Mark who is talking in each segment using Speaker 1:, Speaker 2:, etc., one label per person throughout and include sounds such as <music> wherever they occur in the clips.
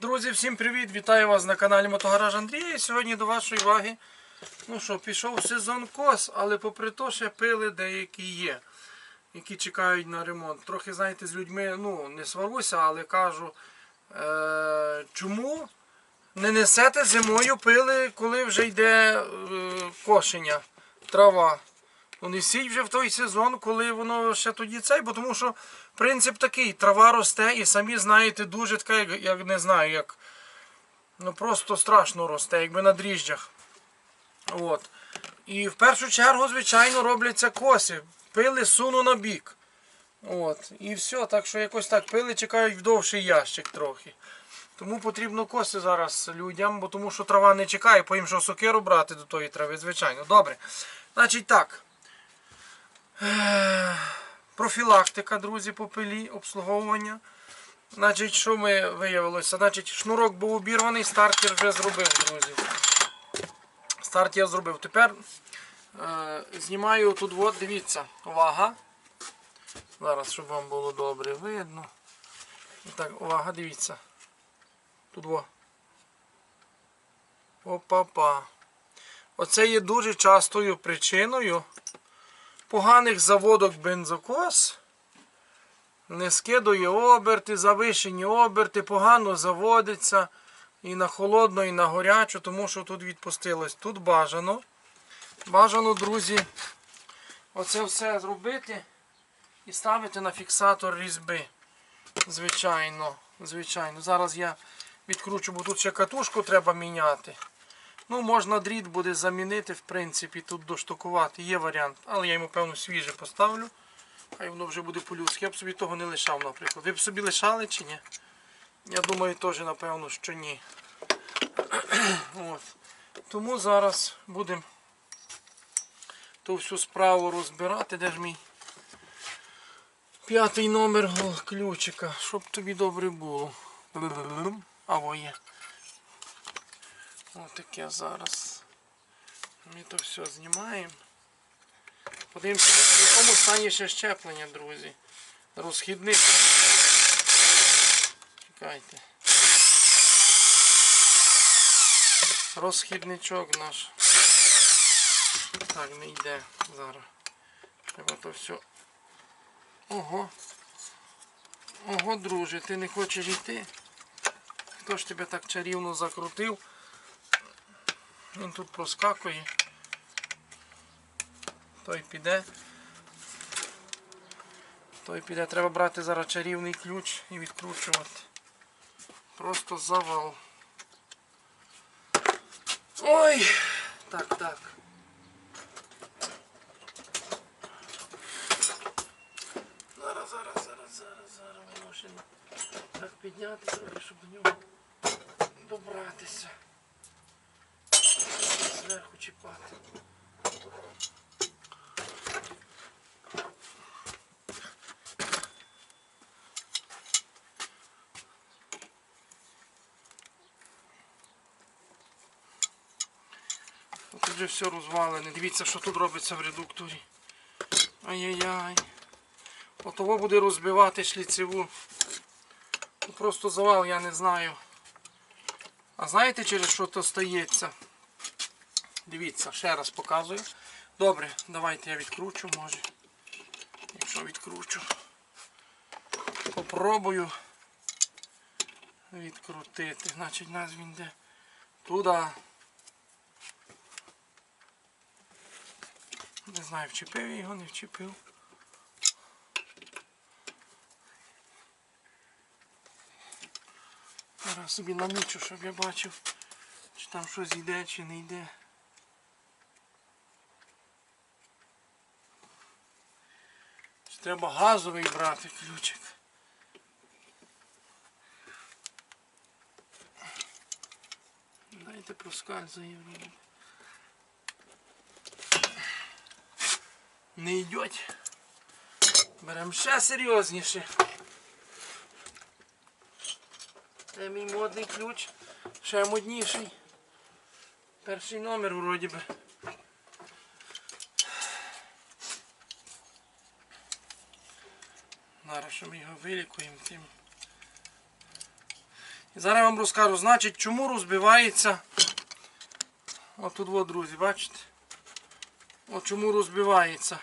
Speaker 1: Друзі, всім привіт! Вітаю вас на каналі Мотогараж Андрія. І сьогодні до вашої уваги. Ну що, пішов сезон кос, але попри то ще пили деякі є, які чекають на ремонт. Трохи, знаєте, з людьми ну, не сваруся, але кажу, е- чому не несете зимою пили, коли вже йде е- кошення, трава. Ну не сіть вже в той сезон, коли воно ще тоді цей, бо тому що принцип такий, трава росте і самі знаєте, дуже така, як, не знаю, як ну просто страшно росте, якби на дріжджах. От. І в першу чергу, звичайно, робляться коси. Пили суну на бік. От. І все, так що якось так пили, чекають в довший ящик трохи. Тому потрібно коси зараз людям, бо тому що трава не чекає, по що сокиру брати до тої трави, звичайно. Добре. Значить так. Профілактика, друзі, по пилі, обслуговування. Значить, що ми виявилося? Значить, шнурок був обірваний, стартер вже зробив, друзі. Старт я зробив. Тепер е, знімаю тут, от, дивіться, увага. Зараз, щоб вам було добре видно. Так, увага, дивіться. Тут во. Опа-па. Оце є дуже частою причиною поганих заводок бензокос. Не скидує оберти, завишені оберти, погано заводиться і на холодно, і на горячу, тому що тут відпустилось. Тут бажано. Бажано, друзі, оце все зробити і ставити на фіксатор різьби. Звичайно, звичайно. Зараз я відкручу, бо тут ще катушку треба міняти. Ну, можна дріт буде замінити, в принципі, тут доштукувати. Є варіант. Але я йому, певно, свіже поставлю. Хай воно вже буде по-людськи. Я б собі того не лишав, наприклад. Ви б собі лишали чи ні? Я думаю, теж, напевно, що ні. От. Тому зараз будемо ту всю справу розбирати. Де ж мій п'ятий номер ключика, щоб тобі добре було. Або є. Ось таке зараз. Ми то все знімаємо. Подивимося, в якому стані ще щеплення, друзі. Розхідник. Чекайте. Розхідничок наш. Так, не йде зараз. Треба то все. Ого. Ого, друже, ти не хочеш йти? Хто ж тебе так чарівно закрутив? Він тут проскакує. Той піде. Той піде. Треба брати зараз чарівний ключ і відкручувати. Просто завал. Ой! Так, так. Зараз, зараз, зараз, зараз, зараз ще не так підняти трохи, щоб до нього добратися. Зверху чіпати. Тут вже все розвалене. Дивіться, що тут робиться в редукторі. Ай-яй-яй. Отого буде розбивати шліцеву. Просто завал, я не знаю. А знаєте через що то стається? Дивіться, ще раз показую. Добре, давайте я відкручу, може. Якщо відкручу. Попробую відкрутити. Значить, нас він йде туди. Не знаю, вчепив я його, не вчепив. Зараз собі намічу, щоб я бачив, чи там щось йде, чи не йде. Треба газовий брати ключик. Дайте проскальзує вроді. Не йдеть. Беремо ще серйозніше. Це мій модний ключ. Ще модніший. Перший номер вроді би. Зараз що ми його вилікуємо тим. І зараз я вам розкажу, значить, чому розбивається. Отут, от, друзі, бачите? От чому розбивається.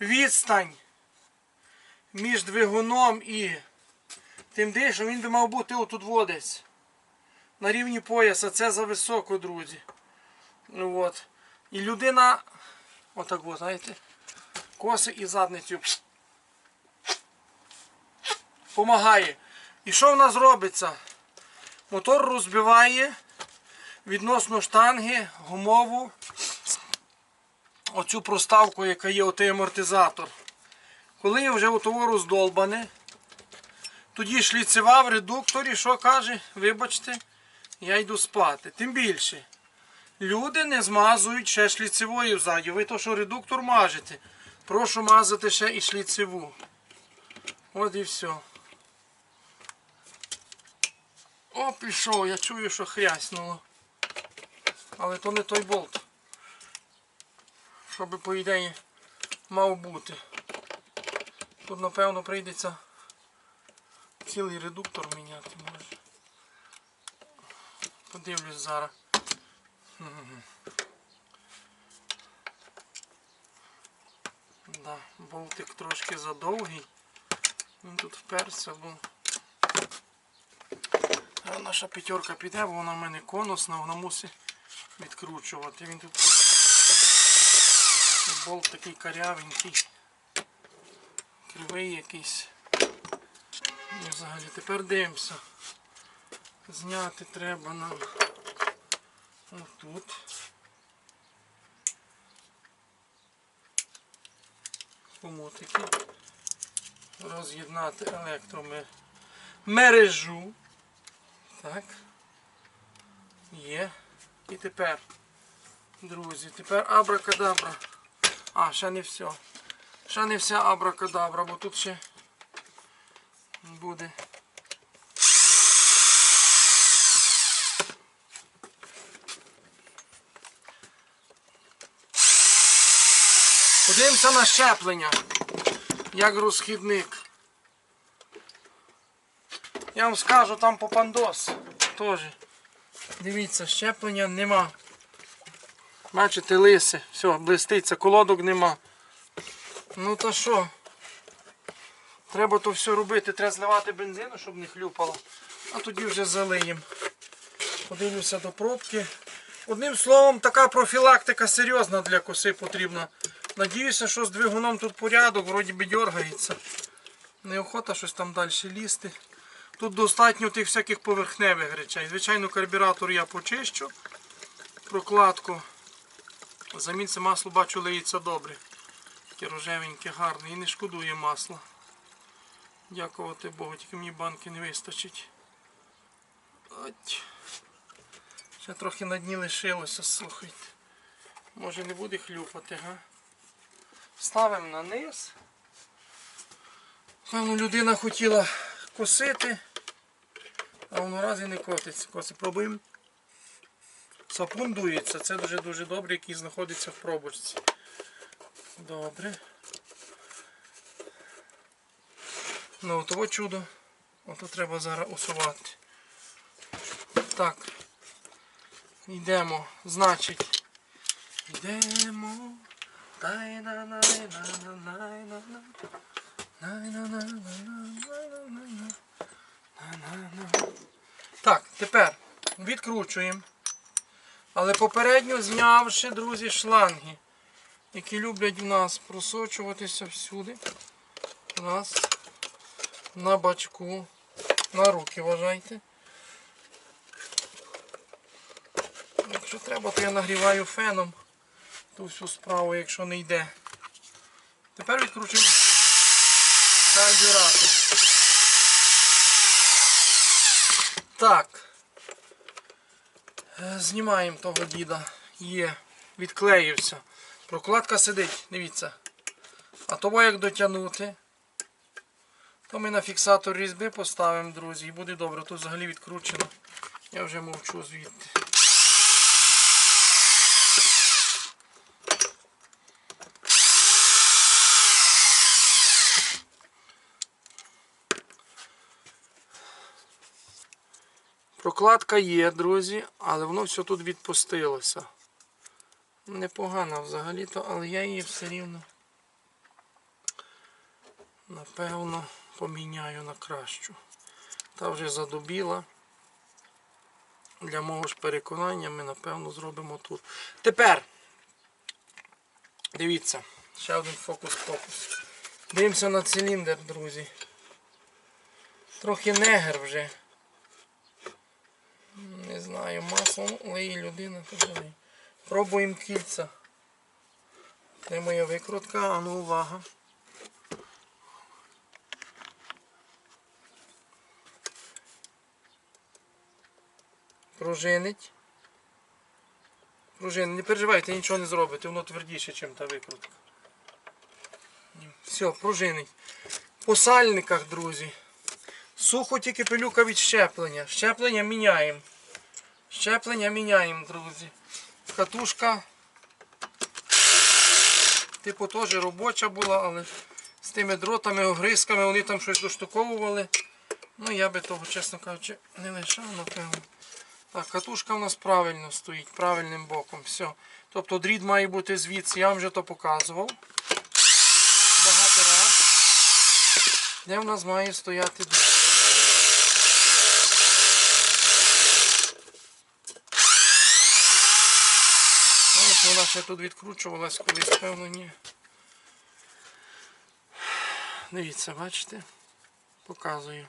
Speaker 1: Відстань між двигуном і тим дишем, він би мав бути отут водець. На рівні пояса. Це за високо, друзі. От. І людина, отак от, знаєте, коси і задницю помагає. І що в нас робиться? Мотор розбиває відносно штанги, гумову, оцю проставку, яка є отей амортизатор. Коли вже отово роздолбане, тоді шліцева в редукторі, що каже, вибачте, я йду спати. Тим більше, люди не змазують ще шліцевою ззаді. Ви то, що редуктор мажете, прошу мазати ще і шліцеву. От і все. О, пішов, я чую, що хряснуло. Але то не той болт. Щоб по ідеї мав бути. Тут напевно прийдеться цілий редуктор міняти може. Подивлюсь зараз. Да, болтик трошки задовгий. Він тут вперся, а наша п'ятерка піде, бо вона в мене конусна, вона мусить відкручувати. Він тут болт такий карявенький, кривий якийсь. І взагалі тепер дивимося. Зняти треба нам отут. Помотики. Роз'єднати електромережу. Так. Є. І тепер, друзі, тепер абракадабра. А, ще не все. Ще не вся абракадабра, бо тут ще буде. Подивимося на щеплення, як розхідник. Я вам скажу, там попандос теж. Дивіться, щеплення нема. Бачите, лисе, все, блиститься, колодок нема. Ну та що? Треба то все робити, треба зливати бензину, щоб не хлюпало. А тоді вже залиємо. Подивлюся до пробки. Одним словом, така профілактика серйозна для коси потрібна. Надіюся, що з двигуном тут порядок, вроді би дергається. Неохота щось там далі лізти. Тут достатньо тих всяких поверхневих речей. Звичайно, карбюратор я почищу. Прокладку. Замінце масло бачу лиється добре. Таке рожевеньке, гарне і не шкодує масла. Дякувати Богу, тільки мені банки не вистачить. Ще трохи на дні лишилося, слухайте. Може не буде хлюпати, га? Ставимо на низ. Певно, людина хотіла косити, а воно раз і не котиться. Коси пробуємо. Сапун дується, це дуже-дуже добре, який знаходиться в пробочці. Добре. Ну, того чудо. Ото треба зараз усувати. Так. Йдемо. Значить. Йдемо. дай на на на на на на на так, тепер відкручуємо. Але попередньо знявши, друзі, шланги, які люблять у нас просочуватися всюди. У нас на бачку, на руки вважайте. Якщо треба, то я нагріваю феном ту всю справу, якщо не йде. Тепер відкручуємо карбюратор. Так. Е, Знімаємо того діда. Є, відклеївся. Прокладка сидить, дивіться. А того як дотягнути, то ми на фіксатор різьби поставимо, друзі, і буде добре. Тут взагалі відкручено. Я вже мовчу звідти. Прокладка є, друзі, але воно все тут відпустилося. Непогана взагалі-то, але я її все рівно напевно поміняю на кращу. Та вже задубіла. Для мого ж переконання ми напевно зробимо тут. Тепер дивіться, ще один фокус-фокус. Дивимося на циліндр, друзі. Трохи негер вже. Не знаю, масло лиє людина, то. Пробуємо кільця. Це моя викрутка, а ну увага. Пружинить. Пружинить. Не переживайте, нічого не зробите, воно твердіше, ніж та викрутка. Все, пружинить. По сальниках, друзі. Сухо тільки пилюка від щеплення. Щеплення міняємо. Щеплення міняємо, друзі. Катушка. Типу теж робоча була, але з тими дротами, огризками вони там щось доштуковували. Ну я би того, чесно кажучи, не лишав, напевно. Так, катушка у нас правильно стоїть, правильним боком. Все. Тобто дріт має бути звідси, я вам вже то показував. Багато раз. Де в нас має стояти дріт? Знаєш, вона ще тут відкручувалась колись, певно, ні. Дивіться, бачите? Показую.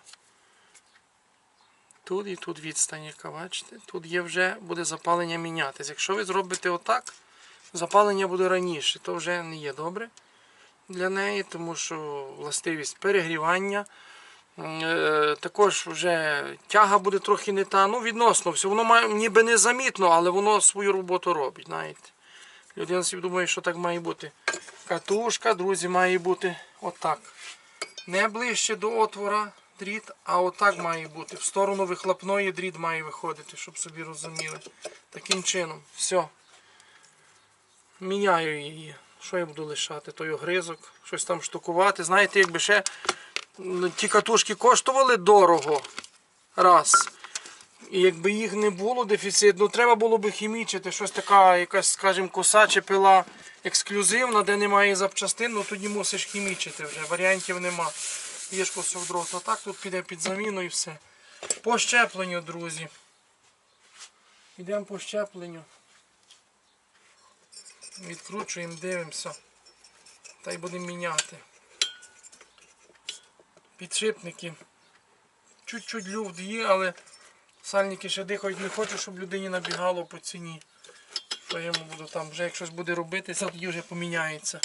Speaker 1: Тут і тут відстань, яка бачите. Тут є вже буде запалення мінятись. Якщо ви зробите отак, запалення буде раніше, то вже не є добре для неї, тому що властивість перегрівання. Е, Також вже тяга буде трохи не та. Ну, відносно все. Воно має, ніби незамітно, але воно свою роботу робить. знаєте. Людина собі думає, що так має бути. Катушка, друзі, має бути отак. Не ближче до отвора дріт, а отак має бути. В сторону вихлопної дріт має виходити, щоб собі розуміли. Таким чином. Все. Міняю її. Що я буду лишати? Той огризок, щось там штукувати. Знаєте, якби ще ті катушки коштували дорого. Раз. І якби їх не було дефіцит, ну треба було би хімічити, щось така, якась, скажімо, коса чи пила ексклюзивна, де немає запчастин, ну тоді мусиш хімічити вже, варіантів нема. Є ж кусок дроту. А так тут піде під заміну і все. По щепленню, друзі. Йдемо по щепленню. Відкручуємо, дивимося. Та й будемо міняти. Підшипники. Чуть-чуть люфт є, але сальники ще дихають. Не хочу, щоб людині набігало по ціні. Я йому буду там, вже як щось буде робитися, тоді вже поміняється.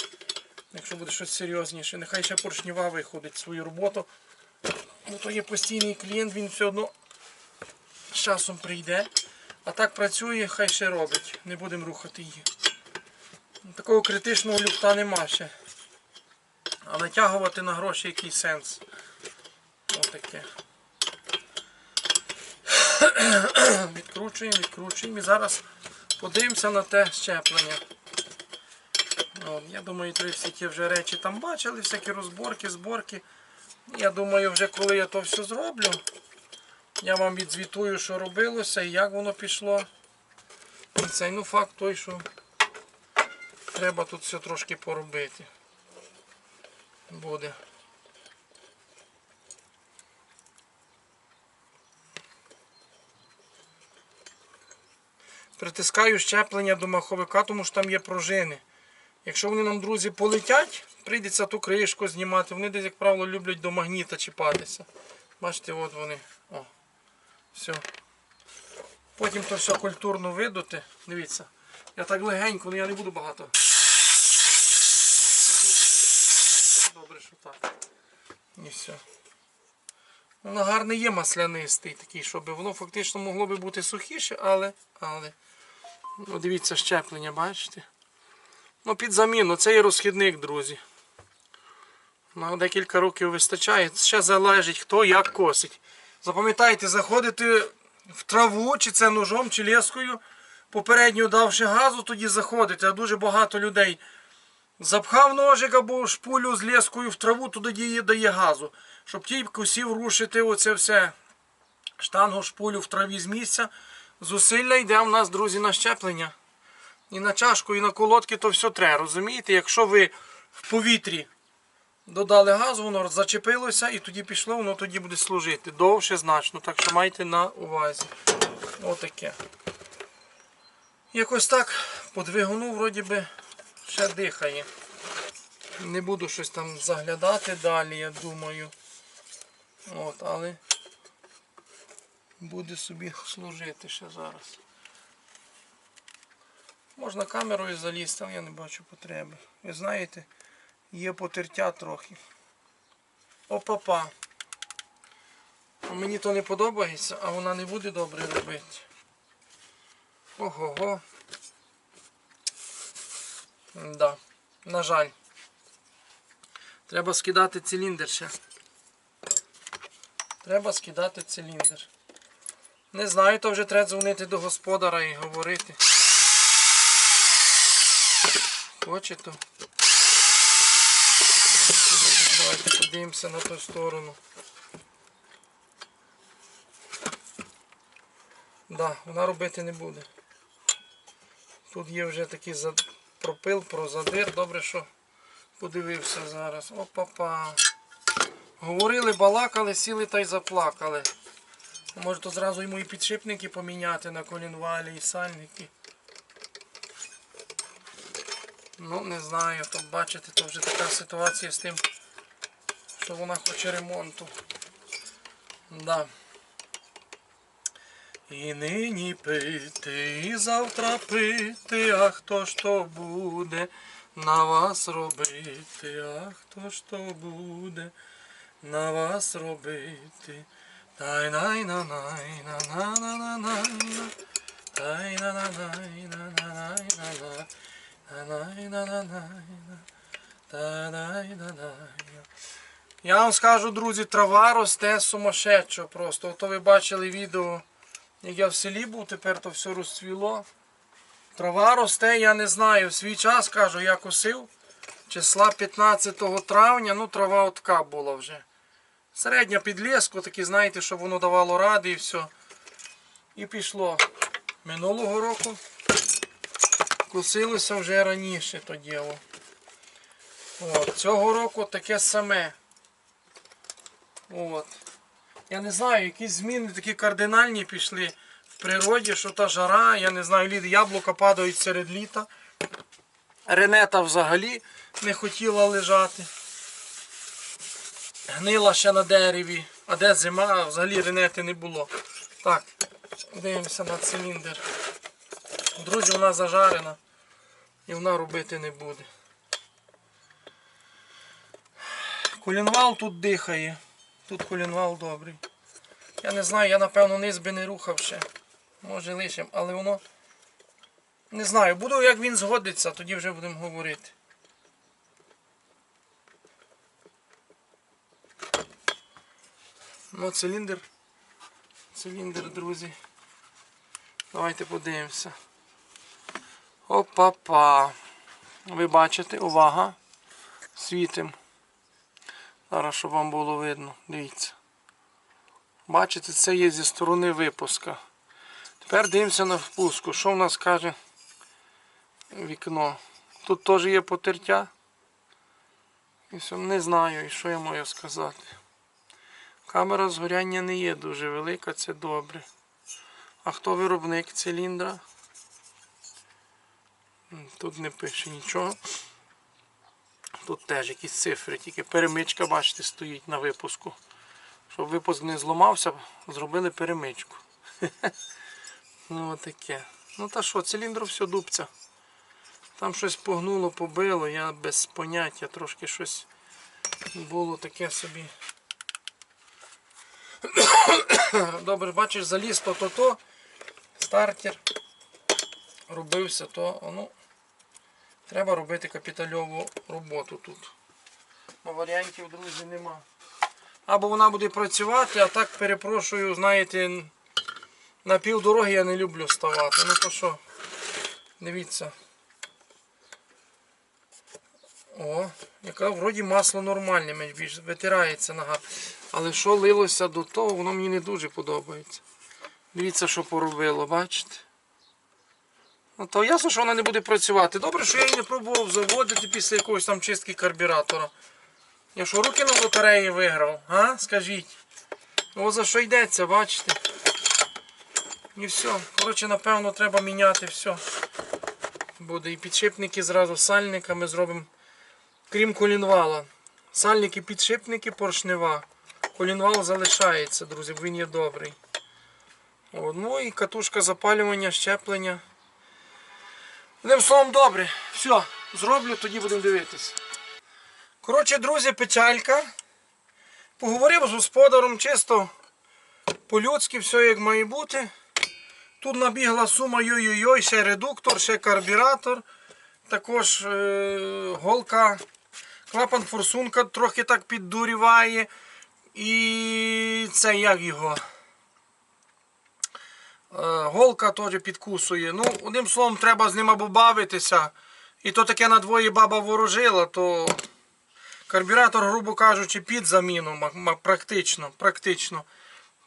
Speaker 1: Якщо буде щось серйозніше, нехай ще поршнева виходить свою роботу. Ну то є постійний клієнт, він все одно з часом прийде. А так працює, хай ще робить. Не будемо рухати її. Такого критичного люфта нема ще. А натягувати на гроші який сенс. Отаке. <clears throat> Відкручуємо, відкручуємо і зараз подивимося на те щеплення. От, я думаю, ви всі ті вже речі там бачили, всякі розборки, зборки. Я думаю, вже коли я то все зроблю, я вам відзвітую, що робилося і як воно пішло. І цей ну факт той, що треба тут все трошки поробити. Буде. Притискаю щеплення до маховика, тому що там є пружини. Якщо вони нам, друзі, полетять, прийдеться ту кришку знімати. Вони десь, як правило, люблять до магніта чіпатися. Бачите, от вони. О, все. Потім то все культурно видути. Дивіться. Я так легенько, але я не буду багато. Добре, що так. І все. Воно гарне є маслянистий такий, щоб воно фактично могло би бути сухіше, але. але. Ну, дивіться, щеплення, бачите? Ну, під заміну, це є розхідник, друзі. На декілька років вистачає. Ще залежить, хто як косить. Запам'ятайте, заходите в траву, чи це ножом, чи лескою, попередньо давши газу, тоді заходите. А дуже багато людей запхав ножик або шпулю з лескою в траву, туди дає, дає газу. Щоб ті косів рушити оце все штангу шпулю в траві з місця. Зусилля йде в нас, друзі, на щеплення. І на чашку, і на колодки то все треба. Розумієте, якщо ви в повітрі додали газу, воно зачепилося і тоді пішло, воно тоді буде служити. Довше значно. Так що майте на увазі. Отаке. Якось так по двигуну вроді би ще дихає. Не буду щось там заглядати далі, я думаю. От, але буде собі служити ще зараз. Можна камерою залізти, але я не бачу потреби. Ви знаєте, є потертя трохи. Опа-па. Мені то не подобається, а вона не буде добре робити. Ого-го. Да. На жаль. Треба скидати циліндр ще. Треба скидати циліндр. Не знаю, то вже треба дзвонити до господара і говорити. Хоче то. Давайте подивимося на ту сторону. Да, вона робити не буде. Тут є вже такий пропил про задир. Добре, що подивився зараз. Опа-па. Говорили, балакали, сіли та й заплакали. Може то зразу йому і підшипники поміняти на колінвалі і сальники. Ну, не знаю, то бачите, то вже така ситуація з тим, що вона хоче ремонту. Да. І нині пити, і завтра пити, а хто ж то буде на вас робити, а хто ж то буде на вас робити. Я вам скажу, друзі, трава росте сумасшедшо просто. Ото ви бачили відео, як я в селі був, тепер то все розцвіло. Трава росте, я не знаю. Свій час кажу, я косив числа 15 травня, ну трава отка була вже. Середня підліску, такі, знаєте, щоб воно давало ради і все. І пішло. Минулого року косилося вже раніше то діло. От. Цього року таке саме. От. Я не знаю, якісь зміни такі кардинальні пішли в природі, що та жара, я не знаю, лід яблука падають серед літа. Ренета взагалі не хотіла лежати. Гнила ще на дереві, а де зима, взагалі ренети не було. Так, дивимося на циліндр. Друзі, вона зажарена і вона робити не буде. Колінвал тут дихає. Тут колінвал добрий. Я не знаю, я напевно низ би не рухав ще. Може лишим, але воно. Не знаю, буду як він згодиться, тоді вже будемо говорити. Ну, циліндр. Циліндр, друзі. Давайте подивимося. Опа-па. Ви бачите, увага. Світим. Зараз, щоб вам було видно. Дивіться. Бачите, це є зі сторони випуска. Тепер дивимося на впуску. Що в нас каже вікно? Тут теж є потертя. Не знаю, що я маю сказати. Камера згоряння не є дуже велика, це добре. А хто виробник циліндра? Тут не пише нічого. Тут теж якісь цифри, тільки перемичка, бачите, стоїть на випуску. Щоб випуск не зламався, зробили перемичку. <laughs> Ну отаке. Ну та що, циліндру все дубця. Там щось погнуло, побило, я без поняття, трошки щось було таке собі. <coughs> Добре, бачиш, заліз то-то-то, стартер робився, то ну, треба робити капітальову роботу тут. Бо варіантів, друзі, нема. Або вона буде працювати, а так перепрошую, знаєте, на півдороги я не люблю ставати. Ну то що, дивіться. О, яка вроді масло нормальне, витирається нога. Але що лилося до того, воно мені не дуже подобається. Дивіться, що поробило, бачите? Ну, то ясно, що вона не буде працювати. Добре, що я її не пробував заводити після якоїсь там чистки карбюратора. Я що, руки на лотереї виграв, а? Скажіть. О, за що йдеться, бачите? І все. Коротше, напевно, треба міняти все. Буде і підшипники зразу сальниками зробимо. Крім колінвала. Сальники, підшипники, поршнева. Колінвал залишається, друзі, він є добрий. Ну і катушка запалювання, щеплення. Одним словом, добре. Все, зроблю, тоді будемо дивитися. Коротше, друзі, печалька. Поговорив з господаром чисто по-людськи, все як має бути. Тут набігла сума йой-йой-йой, ще редуктор, ще карбюратор, також е- голка, клапан форсунка трохи так піддуріває. І це як його. Е, голка теж підкусує. Ну, одним словом, треба з ним або бавитися. І то таке на двоє баба ворожила, то карбюратор, грубо кажучи, під заміну, практично. практично.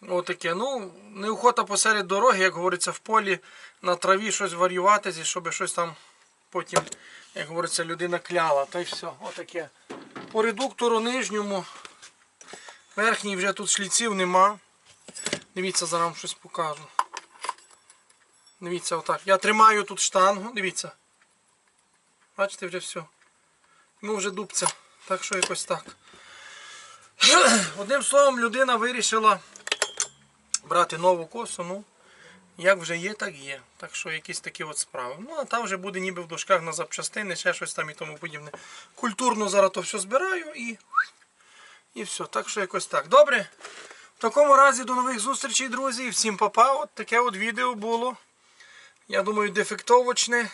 Speaker 1: Отаке. Ну, неохота посеред дороги, як говориться, в полі на траві щось варюватися, щоб щось там потім, як говориться, людина кляла. Та й все. Отаке. По редуктору нижньому, верхній вже тут шліців нема. Дивіться, зараз вам щось покажу. Дивіться, отак. Я тримаю тут штангу, дивіться. Бачите, вже все. Ну вже дубця. Так що якось так. Одним словом, людина вирішила брати нову косу, ну, як вже є, так є. Так що якісь такі от справи. Ну, а там вже буде ніби в дошках на запчастини, ще щось там і тому подібне. Культурно зараз то все збираю і, і все. Так що якось так. Добре. В такому разі до нових зустрічей, друзі. Всім папа. От таке от відео було. Я думаю, дефектовочне.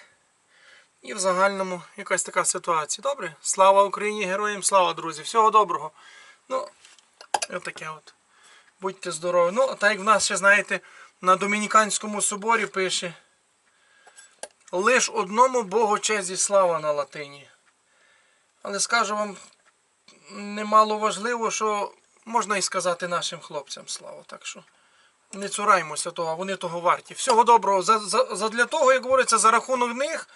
Speaker 1: І в загальному якась така ситуація. Добре? Слава Україні, героям, слава, друзі. Всього доброго. Ну, отаке от. Будьте здорові. Ну, а так як в нас ще, знаєте, на Домініканському соборі пише. Лиш одному Богу честь і слава на латині. Але скажу вам, немало важливо, що можна і сказати нашим хлопцям слава. Так що не цураймося того, а вони того варті. Всього доброго. За, за, за для того, як говориться, за рахунок них.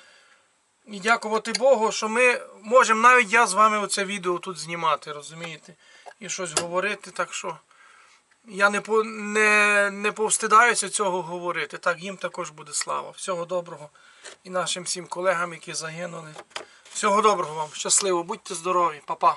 Speaker 1: І дякувати Богу, що ми можемо навіть я з вами оце відео тут знімати, розумієте? І щось говорити. Так що я не, не, не повстидаюся цього говорити. Так, їм також буде слава. Всього доброго. І нашим всім колегам, які загинули. Всього доброго вам, щасливо, будьте здорові, Па-па.